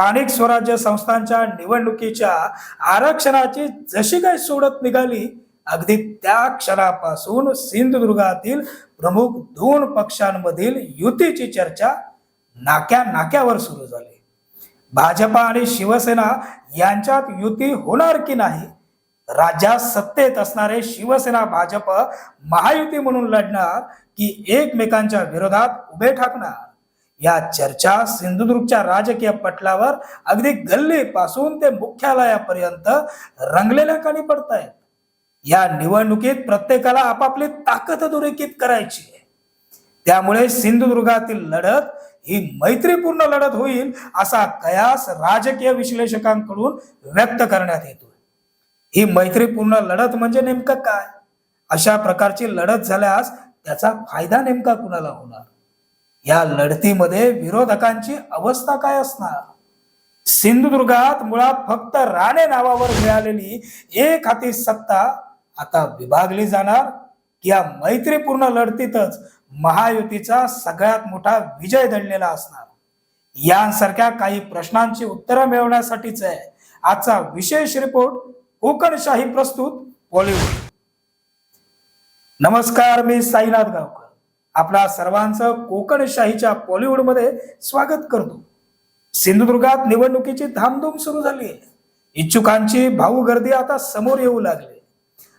स्थानिक स्वराज्य संस्थांच्या निवडणुकीच्या आरक्षणाची जशी काही सोडत निघाली अगदी त्या क्षणापासून सिंधुदुर्गातील प्रमुख दोन पक्षांमधील युतीची चर्चा नाक्या नाक्यावर सुरू झाली. भाजपा आणि शिवसेना यांच्यात युती होणार की नाही? राज्यात सत्तेत असणारे शिवसेना भाजप महायुती म्हणून लढणार की एकमेकांच्या विरोधात उभे ठाकणार? या चर्चा सिंधुदुर्गच्या राजकीय पटलावर अगदी गल्लीपासून ते मुख्यालयापर्यंत रंगलेल्या कानी पडत आहेत या निवडणुकीत प्रत्येकाला आपापली ताकद अधोरेखित करायची आहे. त्यामुळे सिंधुदुर्गातील लढत ही मैत्रीपूर्ण लढत होईल असा कयास राजकीय विश्लेषकांकडून व्यक्त करण्यात येतो ही मैत्रीपूर्ण लढत म्हणजे नेमकं काय? अशा प्रकारची लढत झाल्यास त्याचा फायदा नेमका कुणाला होणार? या लढतीमध्ये विरोधकांची अवस्था काय असणार? सिंधुदुर्गात मुळात फक्त राणे नावावर मिळालेली एक हाती सत्ता आता विभागली जाणार. या मैत्रीपूर्ण लढतीतच महायुतीचा सगळ्यात मोठा विजय दडलेला असणार. यांसारख्या काही प्रश्नांची उत्तरं मिळवण्यासाठीच आहे. आजचा विशेष रिपोर्ट कोकणशाही प्रस्तुत बॉलिवूड. नमस्कार मी साईनाथ गावकर. आपला सर्वांचं कोकणशाहीच्या बॉलिवूडमध्ये स्वागत करतो. सिंधुदुर्गात निवडणुकीची धामधूम सुरू झाली. आहे इच्छुकांची भाऊ गर्दी आता समोर येऊ लागली.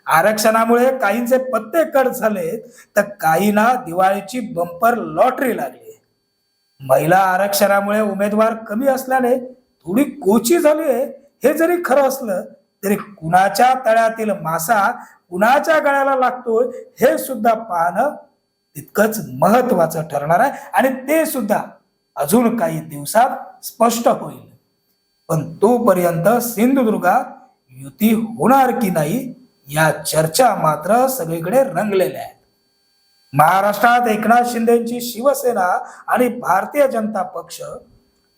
आरक्षणामुळे काहींचे पत्ते कट झाले तर काहींना दिवाळीची बंपर लॉटरी लागली. महिला आरक्षणामुळे उमेदवार कमी असल्याने थोडी कोची झाली आहे हे जरी खरं असलं तरी कुणाच्या तळ्यातील मासा कुणाच्या गळ्याला लागतोय हे सुद्धा पाहणं तितकंच महत्वाचं ठरणार आहे. आणि ते सुद्धा अजून काही दिवसात स्पष्ट होईल. पण तोपर्यंत सिंधुदुर्गात युती होणार की नाही या चर्चा मात्र सगळीकडे रंगलेल्या आहेत. महाराष्ट्रात एकनाथ शिंदेची शिवसेना आणि भारतीय जनता पक्ष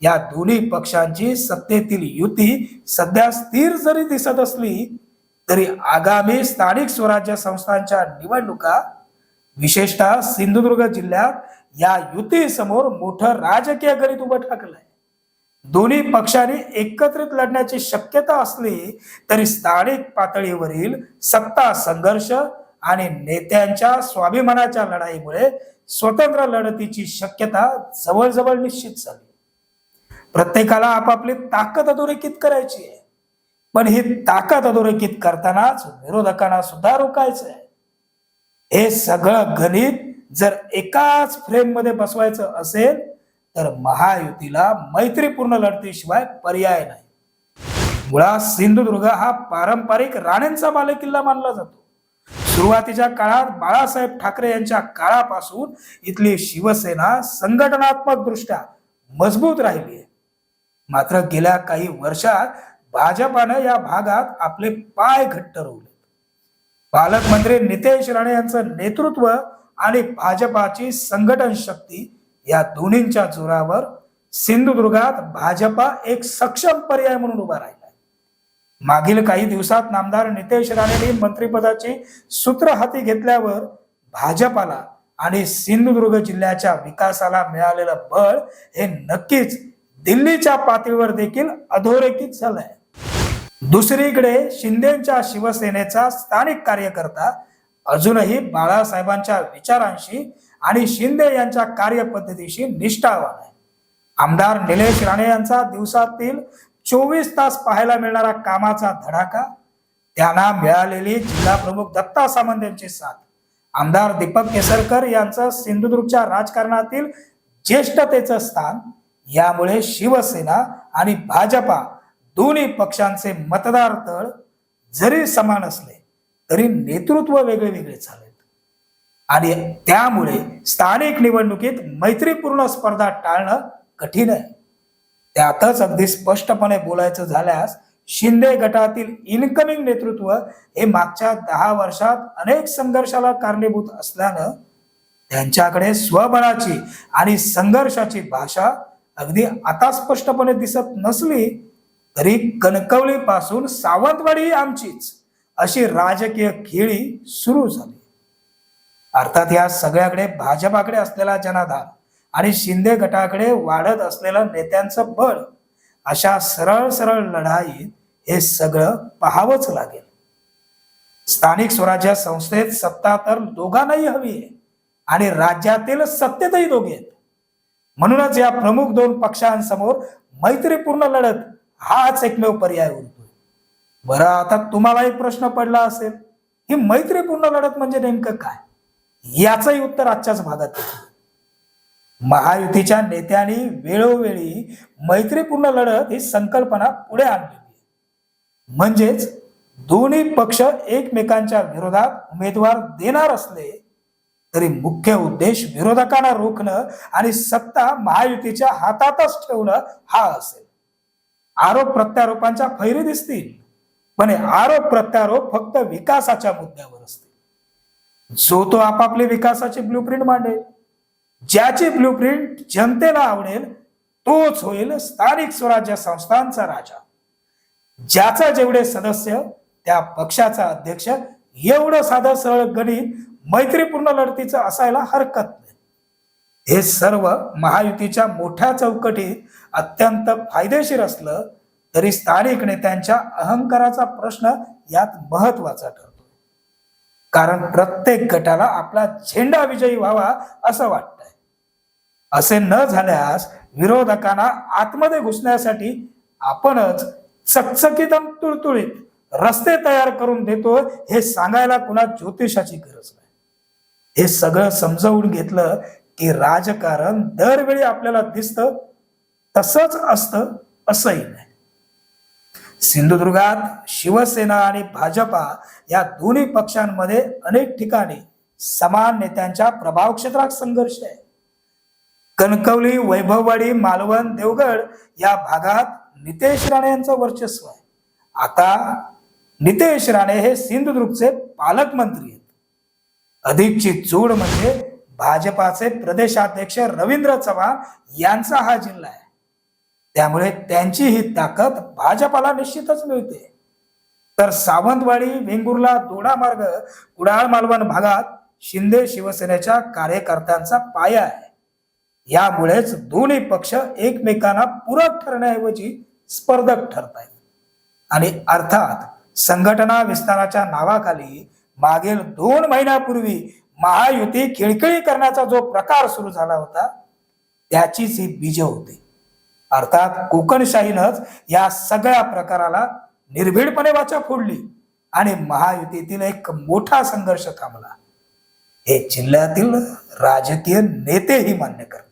या दोन्ही पक्षांची सत्तेतील युती सध्या स्थिर जरी दिसत असली तरी आगामी स्थानिक स्वराज्य संस्थांच्या निवडणुका विशेषतः सिंधुदुर्ग जिल्ह्यात या युतीसमोर मोठं राजकीय गणित उभं ठाकलंय. दोन्ही पक्षांनी एकत्रित लढण्याची शक्यता असली तरी स्थानिक पातळीवरील सत्ता संघर्ष आणि नेत्यांच्या स्वाभिमानाच्या लढाईमुळे स्वतंत्र लढतीची शक्यता जवळजवळ निश्चित झाली. प्रत्येकाला आपापली ताकद अधोरेखित करायची आहे. पण ही ताकद अधोरेखित करतानाच विरोधकांना सुद्धा रोखायचं आहे हे सगळं गणित जर एकाच फ्रेममध्ये बसवायचं असेल तर महायुतीला मैत्रीपूर्ण लढतीशिवाय पर्याय नाही. मुळात सिंधुदुर्ग हा पारंपरिक राणेंचा बालेकिल्ला मानला जातो. सुरुवातीच्या काळात बाळासाहेब ठाकरे यांच्या काळापासून इथली शिवसेना संघटनात्मक दृष्ट्या मजबूत राहिली आहे. मात्र गेल्या काही वर्षात भाजपानं या भागात आपले पाय घट्ट रोवले. पालकमंत्री नितेश राणे यांचं नेतृत्व आणि भाजपाची संघटन शक्ती या दोन्हींच्या जोरावर सिंधुदुर्गात भाजपा एक सक्षम पर्याय म्हणून उभा राहिला मागील काही दिवसात नामदार नितेश राणेंनी मंत्रिपदाची सूत्र हाती घेतल्यावर भाजपाला आणि सिंधुदुर्ग जिल्ह्याच्या विकासाला मिळालेलं बळ हे नक्कीच दिल्लीच्या पातळीवर देखील अधोरेखित झालंय. दुसरीकडे शिंदेच्या शिवसेनेचा स्थानिक कार्यकर्ता अजूनही बाळासाहेबांच्या विचारांशी आणि शिंदे यांच्या कार्यपद्धतीशी निष्ठावान आहे. आमदार निलेश राणे यांचा दिवसातील चोवीस तास पाहायला मिळणारा कामाचा धडाका त्यांना मिळालेली जिल्हा प्रमुख दत्ता सामंत यांची साथ. आमदार दीपक केसरकर यांचं सिंधुदुर्गच्या राजकारणातील ज्येष्ठतेचं स्थान यामुळे शिवसेना आणि भाजपा दोन्ही पक्षांचे मतदार तळ जरी समान असले तरी नेतृत्व वेगळे वेगळे झालेत आणि त्यामुळे स्थानिक निवडणुकीत मैत्रीपूर्ण स्पर्धा टाळणं कठीण आहे. त्यातच अगदी स्पष्टपणे बोलायचं झाल्यास शिंदे गटातील इनकमिंग नेतृत्व हे मागच्या दहा वर्षात अनेक संघर्षाला कारणीभूत असल्यानं त्यांच्याकडे स्वबळाची आणि संघर्षाची भाषा अगदी आता स्पष्टपणे दिसत नसली तरी कणकवली पासून सावंतवाडी आमचीच अशी राजकीय खेळी सुरू झाली. अर्थात या सगळ्याकडे भाजपाकडे असलेला जनाधार आणि शिंदे गटाकडे वाढत असलेलं नेत्यांचं बळ अशा सरळ सरळ लढाईत हे सगळं पाहावंच लागेल. स्थानिक स्वराज्य संस्थेत सत्ता तर दोघांनाही हवी आहे आणि राज्यातील सत्तेतही दोघे आहेत. म्हणूनच या प्रमुख दोन पक्षांसमोर मैत्रीपूर्ण लढत हाच एकमेव पर्याय उरतोय. बरं आता तुम्हाला एक प्रश्न पडला असेल ही मैत्रीपूर्ण लढत म्हणजे नेमकं काय? याचंही उत्तर आजच्याच भागात महायुतीच्या नेत्यांनी वेळोवेळी मैत्रीपूर्ण लढत ही संकल्पना पुढे आणलेली म्हणजेच दोन्ही पक्ष एकमेकांच्या विरोधात उमेदवार देणार असले तरी मुख्य उद्देश विरोधकांना रोखणं आणि सत्ता महायुतीच्या हातातच ठेवणं हा असेल. आरोप प्रत्यारोपांच्या फैरी दिसतील. पण हे आरोप प्रत्यारोप फक्त विकासाच्या मुद्द्यावर असतील. जो तो आपापली विकासाची ब्लूप्रिंट मांडेल ज्याची ब्लूप्रिंट जनतेला आवडेल तोच होईल स्थानिक स्वराज्य संस्थांचा राजा. ज्याचा जेवढे सदस्य त्या पक्षाचा अध्यक्ष एवढं साधं सरळ गणित मैत्रीपूर्ण लढतीचं असायला हरकत नाही. हे सर्व महायुतीच्या मोठ्या चौकटीत अत्यंत फायदेशीर असलं तरी स्थानिक नेत्यांच्या अहंकाराचा प्रश्न यात महत्त्वाचा ठरतो कारण प्रत्येक गटाला आपला झेंडा विजयी व्हावा असं वाटतंय. असे न झाल्यास विरोधकांना आतमध्ये घुसण्यासाठी आपणच चकचकीत तुळतुळीत रस्ते तयार करून देतो हे सांगायला कुणा ज्योतिषाची गरज नाही. हे सगळं समजावून घेतलं की राजकारण दरवेळी आपल्याला दिसतं तसंच असतं असंही नाही. सिंधुदुर्गात शिवसेना आणि भाजपा या दोन्ही पक्षांमध्ये अनेक ठिकाणी समान नेत्यांच्या प्रभाव क्षेत्रात संघर्ष आहे. कणकवली वैभववाडी मालवण देवगड या भागात नितेश राणे यांचं वर्चस्व आहे. आता नितेश राणे हे सिंधुदुर्गचे पालकमंत्री आहेत. अधिकची जोड म्हणजे भाजपाचे प्रदेशाध्यक्ष रवींद्र चव्हाण यांचा हा जिल्हा आहे. त्यामुळे त्यांची ही ताकद भाजपाला निश्चितच मिळते. तर सावंतवाडी वेंगुर्ला दोडा मार्ग कुडाळ मालवण भागात शिंदे शिवसेनेच्या कार्यकर्त्यांचा पाया आहे. यामुळेच दोन्ही पक्ष एकमेकांना पूरक ठरण्याऐवजी स्पर्धक ठरत आहेत. आणि अर्थात संघटना विस्ताराच्या नावाखाली मागील दोन महिन्यापूर्वी महायुती खिळखिळी करण्याचा जो प्रकार सुरू झाला होता त्याचीच ही बीज होती. अर्थात कोकणशाहीनंच या सगळ्या प्रकाराला निर्भीडपणे वाचा फोडली आणि महायुतीतील एक मोठा संघर्ष थांबला. हे जिल्ह्यातील राजकीय नेतेही मान्य करतात.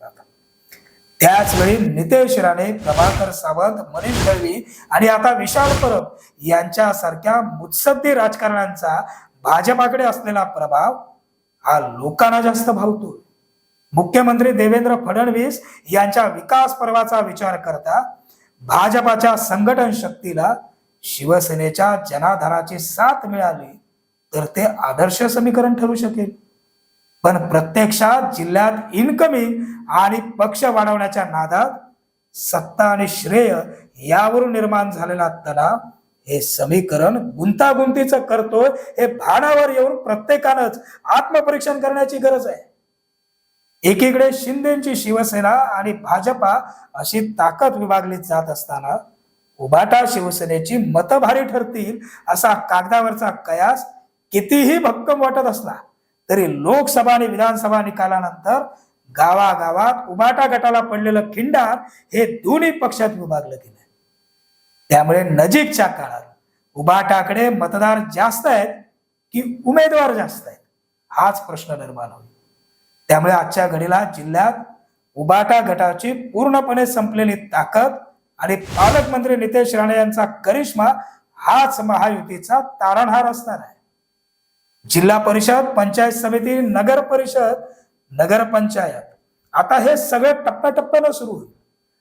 त्याचवेळी नितेश राणे प्रभाकर सावंत मनीष दळवी आणि आता विशाल परब यांच्यासारख्या मुत्सद्दी राजकारण्यांचा भाजपाकडे असलेला प्रभाव हा लोकांना जास्त भावतो. मुख्यमंत्री देवेंद्र फडणवीस यांच्या विकास पर्वाचा विचार करता भाजपाच्या संघटन शक्तीला शिवसेनेच्या जनाधाराची साथ मिळाली तर ते आदर्श समीकरण ठरू शकेल. पण प्रत्यक्षात जिल्ह्यात इनकमिंग आणि पक्ष वाढवण्याच्या नादात सत्ता आणि श्रेय यावरून निर्माण झालेला तणाव हे समीकरण गुंतागुंतीचं करतो हे भानावर येऊन प्रत्येकानंच आत्मपरीक्षण करण्याची गरज आहे. एकीकडे शिंदेची शिवसेना आणि भाजपा अशी ताकद विभागली जात असताना उभाटा शिवसेनेची मतं भारी ठरतील असा कागदावरचा कयास कितीही भक्कम वाटत असला तरी लोकसभा आणि विधानसभा निकालानंतर गावागावात उभाटा गटाला पडलेलं खिंडार हे दोन्ही पक्षात विभागलं गेलं. त्यामुळे नजीकच्या काळात उभाटाकडे मतदार जास्त आहेत की उमेदवार जास्त आहेत? हाच प्रश्न निर्माण होईल. त्यामुळे आजच्या घडीला जिल्ह्यात उबाटा गटाची पूर्णपणे संपलेली ताकद आणि पालकमंत्री नितेश राणे यांचा करिश्मा हाच महायुतीचा तारणहार असणार आहे. जिल्हा परिषद पंचायत समिती नगर परिषद नगरपंचायत आता हे सगळे टप्प्याटप्प्यानं सुरू होईल.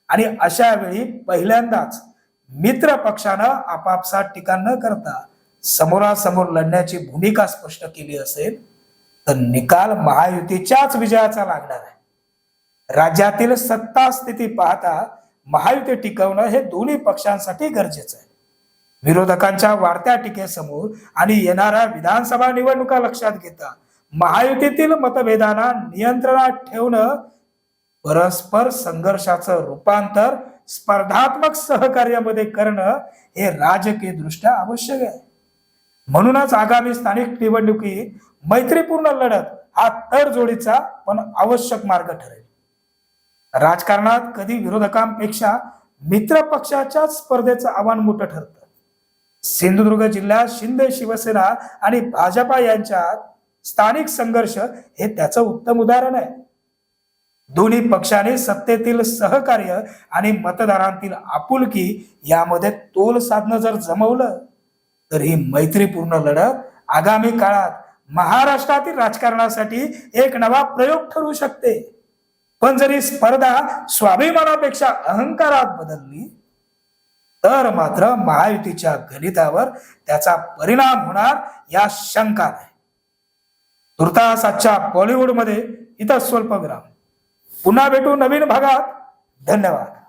आणि अशा वेळी पहिल्यांदाच मित्र पक्षानं आपापसात टीका न करता समोरासमोर लढण्याची भूमिका स्पष्ट केली असेल तर निकाल महायुतीच्याच विजयाचा लागणार आहे. राज्यातील सत्ता स्थिती पाहता महायुती टिकवणं हे दोन्ही पक्षांसाठी गरजेचं आहे. विरोधकांच्या वाढत्या टीकेसमोर आणि येणाऱ्या विधानसभा निवडणुका लक्षात घेता महायुतीतील मतभेदांना नियंत्रणात ठेवणं परस्पर संघर्षाचं रूपांतर स्पर्धात्मक सहकार्यामध्ये करणं हे राजकीय दृष्ट्या आवश्यक आहे. म्हणूनच आगामी स्थानिक निवडणुकीत मैत्रीपूर्ण लढत हा तडजोडीचा पण आवश्यक मार्ग ठरेल. राजकारणात कधी विरोधकांपेक्षा मित्र पक्षाच्या स्पर्धेचं आव्हान मोठं ठरतं. सिंधुदुर्ग जिल्ह्यात शिंदे शिवसेना आणि भाजपा यांच्यात स्थानिक संघर्ष हे त्याचं उत्तम उदाहरण आहे. दोन्ही पक्षाने सत्तेतील सहकार्य आणि मतदारांतील आपुलकी यामध्ये तोल साधणं जर जमवलं तर ही मैत्रीपूर्ण लढत आगामी काळात महाराष्ट्रातील राजकारणासाठी एक नवा प्रयोग ठरू शकते. पण जरी स्पर्धा स्वाभिमानापेक्षा अहंकारात बदलली तर मात्र महायुतीच्या गणितावर त्याचा परिणाम होणार या शंका नाही. तुर्तास आजच्या बॉलिवूडमध्ये इथं स्वल्पग्राम पुन्हा भेटू नवीन भागात. धन्यवाद.